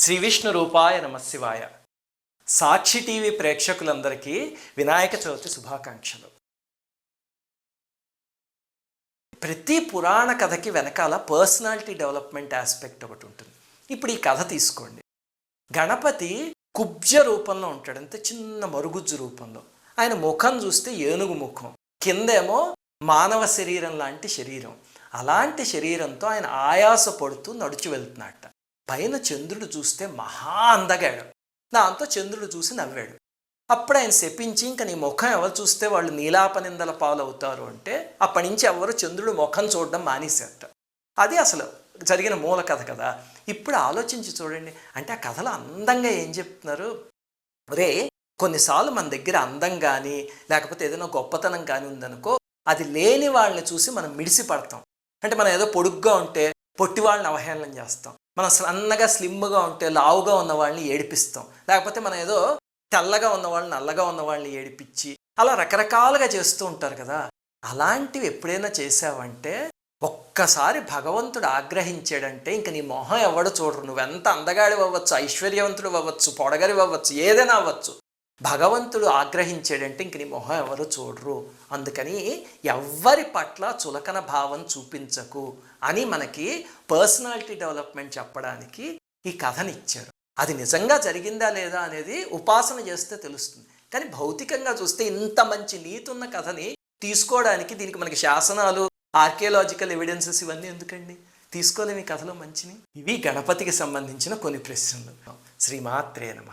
శ్రీ విష్ణు రూపాయ నమశివాయ సాక్షి టీవీ ప్రేక్షకులందరికీ వినాయక చవితి శుభాకాంక్షలు. ప్రతి పురాణ కథకి వెనకాల పర్సనాలిటీ డెవలప్మెంట్ ఆస్పెక్ట్ ఒకటి ఉంటుంది. ఇప్పుడు ఈ కథ తీసుకోండి. గణపతి కుబ్జ రూపంలో ఉంటాడు. అంటే చిన్న మరుగుజ్జు రూపంలో. ఆయన ముఖం చూస్తే ఏనుగు ముఖం. కిందేమో మానవ శరీరం లాంటి శరీరం. అలాంటి శరీరంతో ఆయన ఆయాస పడుతూ నడుచు వెళ్తున్నట్ట పైన చంద్రుడు చూస్తే మహా అందగాడు. దాంతో చంద్రుడు చూసి నవ్వాడు. అప్పుడు ఆయన శపించి ఇంకా నీ ముఖం ఎవరు చూస్తే వాళ్ళు నీలాపనిందల పాలవుతారు అంటే అప్పటి నుంచి ఎవరు చంద్రుడు ముఖం చూడడం మానేశారట. అది అసలు జరిగిన మూల కథ కదా. ఇప్పుడు ఆలోచించి చూడండి. అంటే ఆ కథలో అందంగా ఏం చెప్తున్నారు? రే కొన్నిసార్లు మన దగ్గర అందం కానీ లేకపోతే ఏదైనా గొప్పతనం కానీ ఉందనుకో అది లేని వాళ్ళని చూసి మనం మిడిసి పడతాం అంటే మనం ఏదో పొడుగ్గా ఉంటే పొట్టి వాళ్ళని అవహేళన చేస్తాం. మనం సన్నగా స్లిమ్గా ఉంటే లావుగా ఉన్న వాళ్ళని ఏడిపిస్తాం. లేకపోతే మనం ఏదో తెల్లగా ఉన్న వాళ్ళని నల్లగా ఉన్న వాళ్ళని ఏడిపించి అలా రకరకాలుగా చేస్తూ ఉంటారు కదా. అలాంటివి ఎప్పుడైనా చేసావంటే ఒక్కసారి భగవంతుడు ఆగ్రహించాడంటే ఇంక నీ మొహం ఎవడు చూడరు. నువ్వెంత అందగాడి అవ్వచ్చు ఐశ్వర్యవంతుడు అవ్వచ్చు పొడగరి అవ్వచ్చు ఏదైనా అవ్వచ్చు. భగవంతుడు ఆగ్రహించాడంటే ఇంక నీ మొహం ఎవరు చూడరు. అందుకని ఎవ్వరి పట్ల చులకన భావం చూపించకు అని మనకి పర్సనాలిటీ డెవలప్మెంట్ చెప్పడానికి ఈ కథని ఇచ్చారు అది నిజంగా జరిగిందా లేదా అనేది ఉపాసన చేస్తే తెలుస్తుంది. కానీ భౌతికంగా చూస్తే ఇంత మంచి నీతి ఉన్న కథని తీసుకోవడానికి దీనికి మనకి శాసనాలు ఆర్కియలాజికల్ ఎవిడెన్సెస్ ఇవన్నీ ఎందుకండి? తీసుకోలేము ఈ కథలో మంచిని? ఇవి గణపతికి సంబంధించిన కొన్ని ప్రశ్నలు. శ్రీమాత్రే నమ.